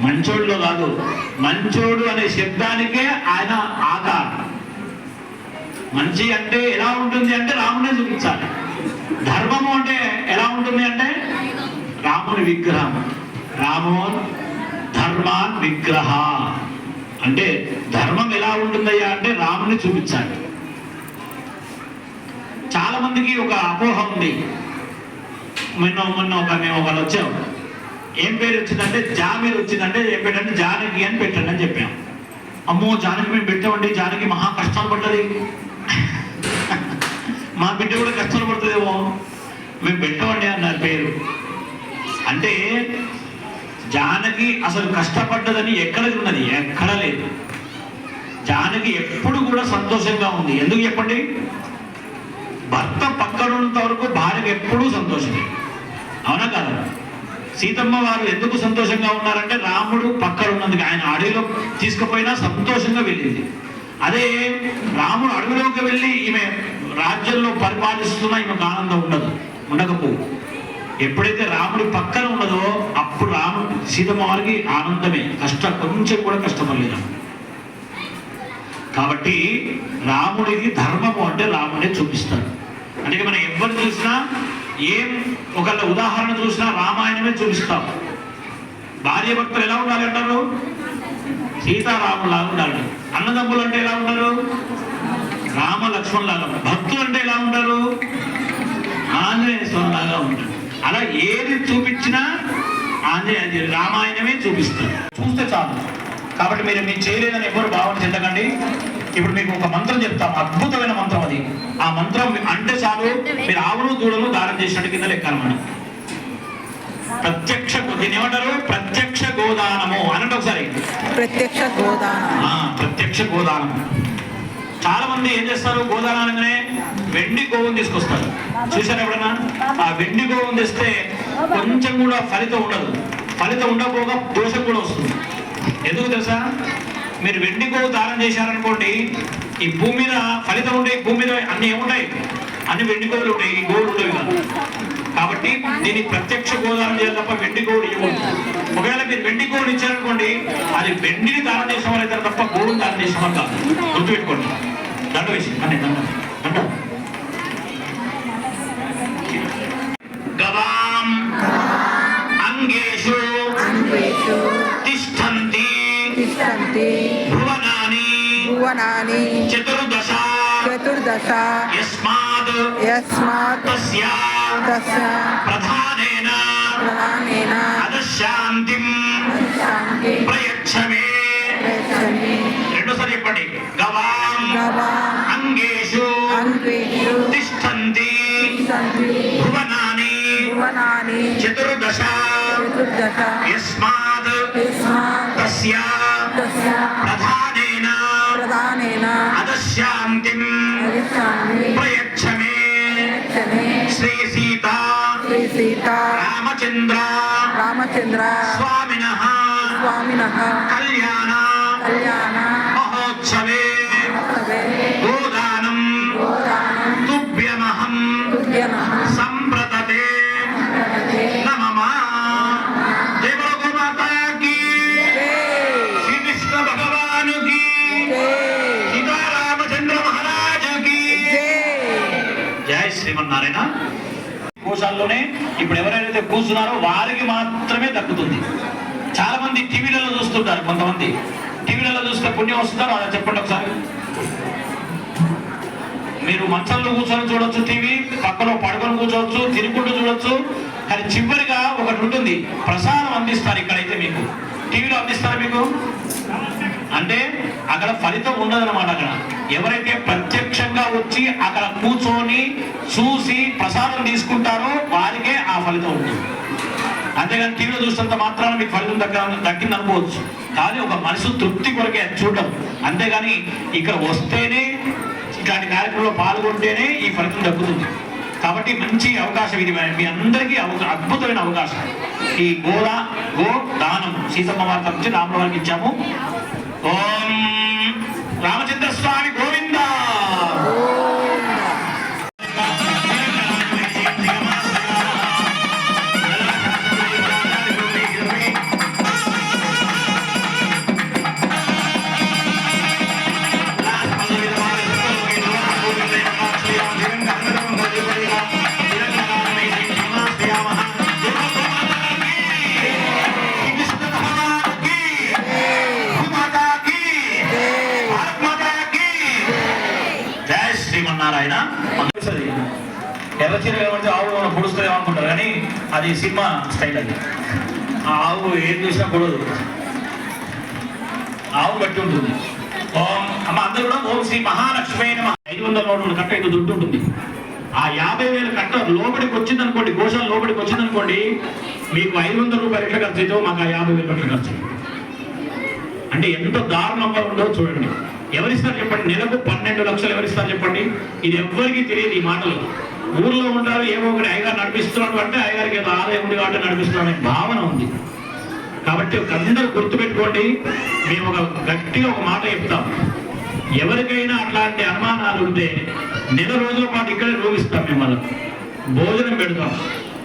మంచోడులో కాదు మంచోడు అనే శబ్దానికే ఆయన ఆకారం మంచి అంటే ఎలా ఉంటుంది అంటే రామునే చూపించాలి. ధర్మము అంటే ఎలా ఉంటుంది అంటే రాముని విగ్రహం. రామోన్ ధర్మాన్ విగ్రహ. అంటే ధర్మం ఎలా ఉంటుందయ్యా అంటే రాముని చూపించాలి. చాలా మందికి ఒక అపోహ ఉంది. మొన్న మొన్న ఒక మేము ఒకళ్ళు వచ్చాము ఏం పేరు వచ్చిందంటే? జామీర్ మీద వచ్చిందంటే ఏం పెట్టండి? జానకి అని పెట్టండి అని చెప్పాం. అమ్మో జానకి మేము పెట్టామండి. జానకి మహా కష్టాలు పడ్డది. మా బిడ్డ కూడా కష్టాలు పడుతుందేమో. మేము పెట్టామండి అన్నారు పేరు. అంటే జానకి అసలు కష్టపడ్డదని ఎక్కడ ఉన్నది? ఎక్కడ లేదు. జానకి ఎప్పుడు కూడా సంతోషంగా ఉంది. ఎందుకు చెప్పండి? భర్త పక్కనున్నంత వరకు భార్యకు ఎప్పుడూ సంతోషమే. అవునా కదా? సీతమ్మ వారు ఎందుకు సంతోషంగా ఉన్నారంటే రాముడు పక్కన ఉన్నందుకు ఆయన అడవిలో తీసుకుపోయినా సంతోషంగా వెళ్ళింది. అదే రాముడు అడవిలోకి వెళ్ళి ఈమె రాజ్యంలో పరిపాలిస్తున్నా ఈమెకు ఆనందం ఉండదు ఉండకపోవు ఎప్పుడైతే రాముడి పక్కన ఉన్నదో అప్పుడు రాముడు సీతమ్మ వారికి ఆనందమే కష్ట కొంచెం కూడా కష్టపడలేదు కాబట్టి రాముడికి ధర్మము అంటే రాముడే చూపిస్తాడు. అందుకే మనం ఎవరు చూసినా ఏం ఒకళ్ళ ఉదాహరణ చూసినా రామాయణమే చూపిస్తాం. భార్య భక్తులు ఎలా ఉండాలి అంటారు? సీతారాములాగా ఉండాలి. అన్నదమ్ములు అంటే ఎలా ఉంటారు? రామ లక్ష్మణ్ లాగా భక్తులు అంటే ఎలా ఉంటారు? ఆంజనేయ స్వామి లాగా ఉంటారు. అలా ఏది చూపించినా ఆంజనేయ రామాయణమే చూపిస్తారు. చూస్తే చాలు. కాబట్టి మీరు మీరు చేయలేదని ఎవరు భావన చెందకండి. ఇప్పుడు మీకు ఒక మంత్రం చెప్తాం అద్భుతమైన మంత్రం అది. ఆ మంత్రం అంటే చాలు. మీరు ఆవులు దూడలు దానం చేసినట్టు కింద లెక్క అన్నమాట ప్రత్యక్ష దీన్ని ఏమంటారు ప్రత్యక్ష గోదానము అనండి ఒకసారి. ప్రత్యక్ష గోదానం ఆ, ప్రత్యక్ష గోదానం చాలా మంది ఏం చేస్తారు? గోదానం అనగానే వెండి గోవుని తీసుకొస్తారు. చూసారు ఎప్పుడన్నా ఆ వెండి గోవుని తెస్తే కొంచెం కూడా ఫలితం ఉండదు. ఫలితం ఉండకపోగా దోషం కూడా వస్తుంది. ఎందుకు తెలుసా? మీరు వెండి గోవు దానం చేశారనుకోండి ఈ భూమి మీద ఫలితం ఉండే భూమి మీద అన్ని ఏముంటాయి? అన్ని వెండి గోవులు ఉంటాయి ఈ గోవులు ఉండవు కాదు కాబట్టి దీన్ని ప్రత్యక్ష గోదానం చేయాలి తప్ప వెండి గోవులు ఇవ్వకూడదు. ఒకవేళ మీరు వెండి గోవులు ఇచ్చారనుకోండి అది వెండిని దానం చేసిన వాళ్ళు అవుతారు తప్ప గోవులు దానం చేసిన వాళ్ళు కాదు. గుర్తుపెట్టుకోండి. దండ వేసి అనే దండ. దండ. గవాం తిష్టంతి భువనాని భువనాని చతుర్దశ చతుర్దశ యస్మాత్ యస్మాత్ తస్య తస్య ప్రధానేన ప్రధానేన అదశాంతిం శాంతి ప్రయచ్చమే. ప్రయచ్చమి. రెండోసారి చెప్పండి. గవాం గవా అంగేషు అన్వేషు తిష్టంతి తిష్టంతి భువనాని భువనాని చతుర్దశ చతుర్దశ యస్మాత్ ప్రధానేన. ప్రధానేన. అదశాంతిం ప్రయచ్చమి. శ్రీ సీత. శ్రీ సీత. రామచంద్ర. రామచంద్ర. స్వామిన. స్వామిన. కళ్యాణ. కళ్యాణ. జై కోశాల్లోనే ఇప్పుడు ఎవరైతే కూర్చున్నారో వారికి మాత్రమే దక్కుతుంది. చాలా మంది టీవీలలో చూస్తుంటారు కొంతమంది. టీవీలలో చూస్తే పుణ్యం వస్తుంటారు అలా చెప్పండి ఒకసారి. మీరు మంచంలో కూర్చొని చూడొచ్చు టీవీ పక్కన పడుకొని కూర్చోవచ్చు తిరుగుకుంటూ చూడొచ్చు. కానీ చివరిగా ఒకటి ఉంటుంది. ప్రసాదం అందిస్తారు ఇక్కడైతే మీకు. టీవీలో అందిస్తారు మీకు? అంటే అక్కడ ఫలితం ఉండదన్నమాట అక్కడ. ఎవరైతే ప్రత్యక్షంగా వచ్చి అక్కడ కూర్చొని చూసి ప్రసాదం తీసుకుంటారో వారికే ఆ ఫలితం ఉంటుంది. అంతేగాని టీవీలో చూసినంత మాత్రాన మీకు ఫలితం దగ్గర దక్కింది అనుకోవచ్చు. కానీ ఒక మనసు తృప్తి కొరకే అది చూడడం. అంతేగాని ఇక్కడ వస్తేనే ఇట్లాంటి కార్యక్రమంలో పాల్గొంటేనే ఈ ఫలితం దక్కుతుంది. కాబట్టి మంచి అవకాశం ఇది మీ అందరికీ అవకా- అద్భుతమైన అవకాశం. ఈ గోదా గో దానం. సీతమ్మ వారి నుంచి రాముల వారికి ఇచ్చాము. ఓం అన్నారు ఆయన ఎర్ర చీర కనబడితే ఆవు మనం పొడుస్తుంది కానీ అది సినిమా స్టైల్ అది. ఆ ఆవు ఏం చూసినా పొడదు. ఆవు గట్టి ఉంటుంది. ఓం అమ్మ అందరూ కూడా ఓం శ్రీ మహాలక్ష్మి అయిన ఐదు వందల నోట్ల కట్ట ఇంత దుడ్డు ఉంటుంది. ఆ యాభై వేల కట్ట లోపలికి వచ్చింది అనుకోండి గోశాల లోపలికి వచ్చింది అనుకోండి మీకు ఐదు వందల రూపాయలు ఎట్లా ఖర్చు అయితే మాకు ఆ యాభై వేలు ఎట్లా ఖర్చు అంటే ఎంత దారుణంగా ఉందో చూడండి. ఎవరిస్తారు చెప్పండి? నెలకు పన్నెండు లక్షలు ఎవరిస్తారు చెప్పండి? ఇది ఎవ్వరికీ తెలియదు ఈ మాటలు. ఊర్లో ఉంటారు ఏమో ఒకటి అయ్యగారు నడిపిస్తున్నాడు అంటే అయ్యగారికి ఏదో ఆదాయం ఉంది కాబట్టి నడిపిస్తున్నాడు అనే భావన ఉంది. కాబట్టి ఒక అందరూ గుర్తుపెట్టుకోండి మేము ఒక గట్టిగా ఒక మాట చెప్తాం. ఎవరికైనా అట్లాంటి అనుమానాలు ఉంటే నెల రోజుల పాటు ఇక్కడే రోగిస్తాం మిమ్మల్ని. భోజనం పెడతాం.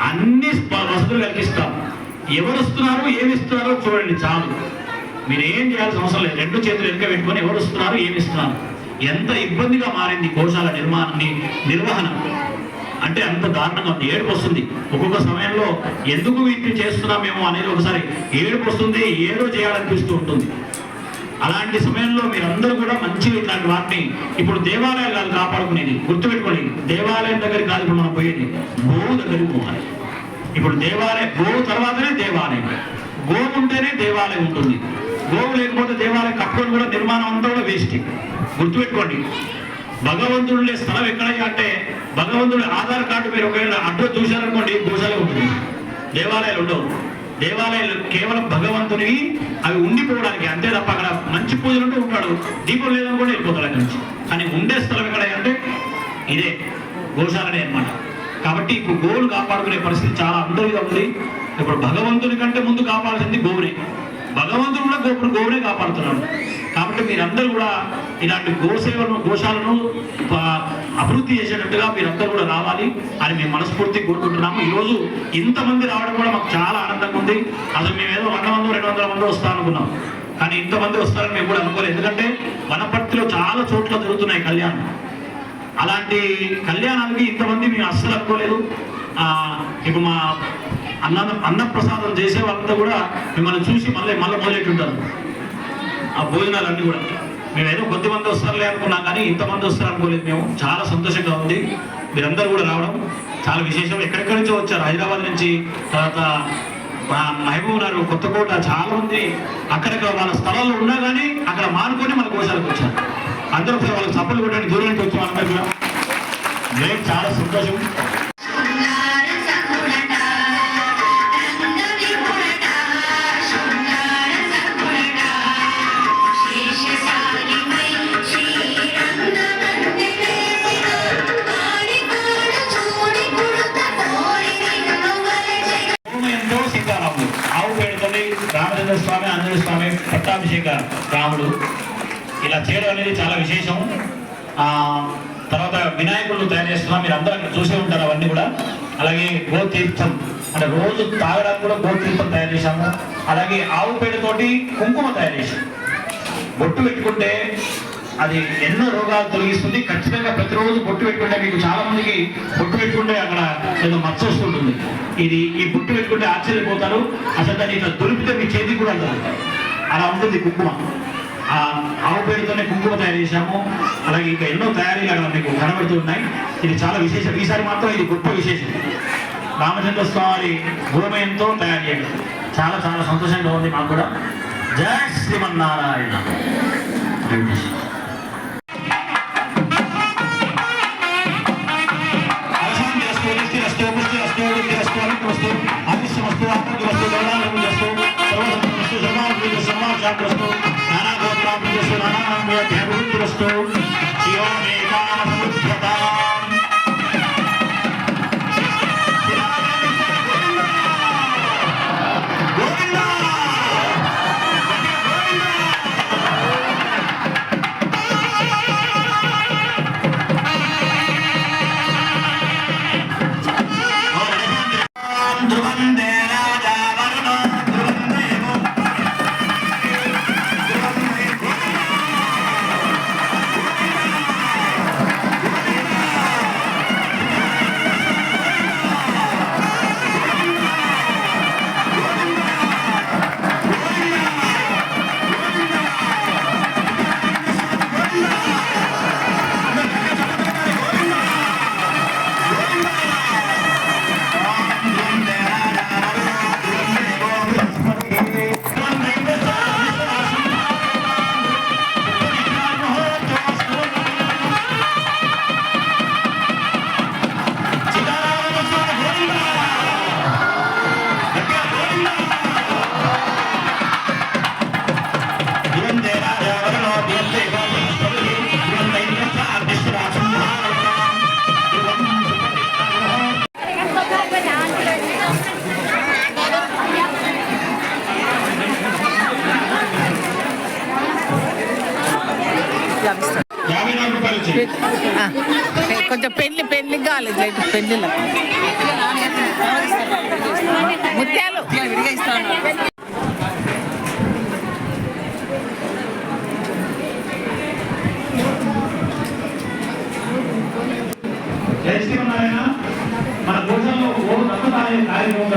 అన్ని వసతులు కల్పిస్తాం. ఎవరు వస్తున్నారు ఏమి ఇస్తున్నారో చూడండి చాలు. మీరు ఏం చేయాల్సిన అవసరం లేదు. రెండు చేతులు వెనుక పెట్టుకొని ఎవరు వస్తున్నారు ఏమి ఇస్తున్నారు ఎంత ఇబ్బందిగా మారింది కోశాల నిర్మాణాన్ని నిర్వహణ. అంటే అంత దారుణంగా ఉంది. ఏడుపు వస్తుంది. ఒక్కొక్క సమయంలో ఎందుకు వీటిని చేస్తున్నామేమో అనేది ఒకసారి ఏడుపు వస్తుంది ఏదో చేయాలనిపిస్తూ ఉంటుంది. అలాంటి సమయంలో మీరందరూ కూడా మంచి ఇట్లాంటి వాటిని ఇప్పుడు దేవాలయాలు కాదు కాపాడుకునేది గుర్తుపెట్టుకోండి. దేవాలయం దగ్గరికి కాదు ఇప్పుడు మనం పోయేది. గోవు దగ్గరికి పోవాలి. ఇప్పుడు దేవాలయం గోవు తర్వాతనే దేవాలయం. గోవు ఉంటేనే దేవాలయం ఉంటుంది. గోవు లేకపోతే దేవాలయం కట్టుకొని కూడా నిర్మాణం అంతా కూడా వేస్ట్ గుర్తుపెట్టుకోండి. భగవంతుడు లే స్థలం ఎక్కడయ్యా అంటే భగవంతుడి ఆధార్ కార్డు మీరు ఒకవేళ అడ్రస్ చూశారనుకోండి గోశాలే ఉంటుంది. దేవాలయాలు ఉండవు. దేవాలయాలు కేవలం భగవంతునివి అవి ఉండిపోవడానికి అంతే తప్ప అక్కడ మంచి పూజలు ఉంటూ ఉంటాడు. దీపం లేదనుకోండి కూడా వెళ్ళిపోతాడు అక్కడి నుంచి. కానీ ఉండే స్థలం ఎక్కడ అంటే ఇదే గోశాలనే అనమాట కాబట్టి ఇప్పుడు గోవులు కాపాడుకునే పరిస్థితి చాలా అందరిగా ఉంది. ఇప్పుడు భగవంతుని కంటే ముందు కాపాడాల్సింది గోవునే. భగవంతుడు కూడా గోపుడు గోవునే కాపాడుతున్నాడు. కాబట్టి మీరందరూ కూడా ఇలాంటి గోసేవలను గోశాలను అభివృద్ధి చేసేటట్టుగా మీరందరూ కూడా రావాలి అని మేము మనస్ఫూర్తి కోరుకుంటున్నాము. ఈరోజు ఇంతమంది రావడం కూడా మాకు చాలా ఆనందంగా ఉంది. అసలు మేము ఏదో వంద మంది రెండు వందల మంది వస్తా అనుకున్నాం. కానీ ఇంతమంది వస్తారని మేము కూడా అనుకోలేదు. ఎందుకంటే వనపర్తిలో చాలా చోట్ల జరుగుతున్నాయి కళ్యాణం. అలాంటి కళ్యాణానికి ఇంతమంది మేము అస్సలు అనుకోలేదు. ఇప్పుడు మా అన్న అన్నప్రసాదం చేసే వాళ్ళంతా కూడా మిమ్మల్ని చూసి మళ్ళీ మళ్ళీ మొదలెట్టుంటారు ఆ భోజనాలన్నీ కూడా. మేము ఏదో కొద్దిమంది వస్తారులే అనుకున్నాం కానీ ఇంతమంది వస్తారు అనుకోలేదు మేము. చాలా సంతోషంగా ఉంది. మీరందరూ కూడా రావడం చాలా విశేషం. ఎక్కడెక్కడి నుంచో వచ్చారు? హైదరాబాద్ నుంచి తర్వాత మా మహబూబ్ నగర్ కొత్తకోట చాలా మంది అక్కడక్కడ వాళ్ళ స్థలాల్లో ఉన్నా కానీ అక్కడ మానుకొని మన కోశాలకు వచ్చారు. అందరూ వాళ్ళకి సపోర్ట్ కొట్టడానికి దూరం నుంచి వచ్చాం వాళ్ళందరూ కూడా. చాలా సంతోషం. పట్టాభిషేక రాముడు. ఇలా చేయడం అనేది చాలా విశేషం. ఆ తర్వాత వినాయకుడు తయారు చేస్తున్నాం మీరు అందరూ అక్కడ చూసే ఉంటారు అవన్నీ కూడా. అలాగే గోతీర్థం. అంటే రోజు తాగడానికి కూడా గోతీర్థం తయారు చేశాము. అలాగే ఆవు పేడతోటి కుంకుమ తయారు చేశాం. బొట్టు పెట్టుకుంటే అది ఎన్నో రోగాలు తొలగిస్తుంది. ఖచ్చితంగా ప్రతిరోజు బొట్టు పెట్టుకుంటే మీకు చాలా మందికి బొట్టు పెట్టుకుంటే అక్కడ ఏదో మచ్చ వస్తుంటుంది. ఇది ఈ బొట్టు పెట్టుకుంటే ఆశ్చర్యపోతారు. అసలు దాన్ని ఇట్లా దొరికితే మీ చేతికి కూడా అంటారు అలా ఉంటుంది కుంకుమ. ఆ ఆవు పేరుతోనే కుంకుమ తయారు చేశాము. అలాగే ఇంకా ఎన్నో తయారీలు అక్కడ మీకు కనబడుతున్నాయి ఇది చాలా విశేషం. ఈసారి మాత్రం ఇది గొప్ప విశేషం. రామచంద్ర స్వామి గుణమయంతో తయారు చేయడం. చాలా చాలా సంతోషంగా ఉంది మాకు కూడా. జయ శ్రీమన్నారాయణ. అలసాంధ్యస్తు, నిత్యరస్తు, పుష్టిరస్తు, వృద్ధిరస్తు, Coast. కొంచెం పెళ్ళి పెళ్ళి కాలేదు పెళ్ళిలో ముత్యాలు. మన ఓ కార్యక్రమం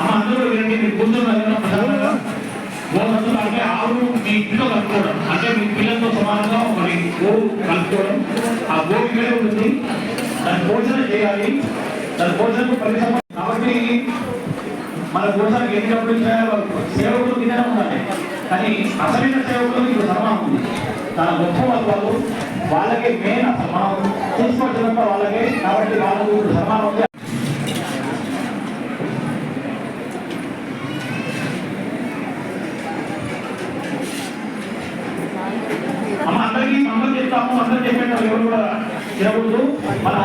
అమ్మ అందరూ వినండి మీరు కూర్చున్నారు ప్రధానంగా ఓ రక్తం అంటే ఆవు మీ ఇంట్లో కలుపుకోవడం అంటే మీ పిల్లలతో సమానంగా మరి గోవు కలుపుకోవడం. ఆ గోవు ఇక్కడే ఉంటుంది. దాని భోజనం చేయాలి. దాని భోజనం పరిశ్రమ కాబట్టి మన భోజనానికి ఎన్ని డబ్బులు ఇచ్చారో సేవకులు కింద ఉండాలి. కానీ అసలైన సేవకులు ఇప్పుడు సమానం ఉంది. తన గొప్ప వాళ్ళు వాళ్ళకే మెయిన్ అసలు మనం తీసుకొచ్చినంత వాళ్ళకే. కాబట్టి వాళ్ళకు సమానం ఉంది అమ్మ అందరికీ మంగళం చెప్తాము అందరూ చెప్పేటప్పుడు ఎవరు కూడా తినకూడదు మన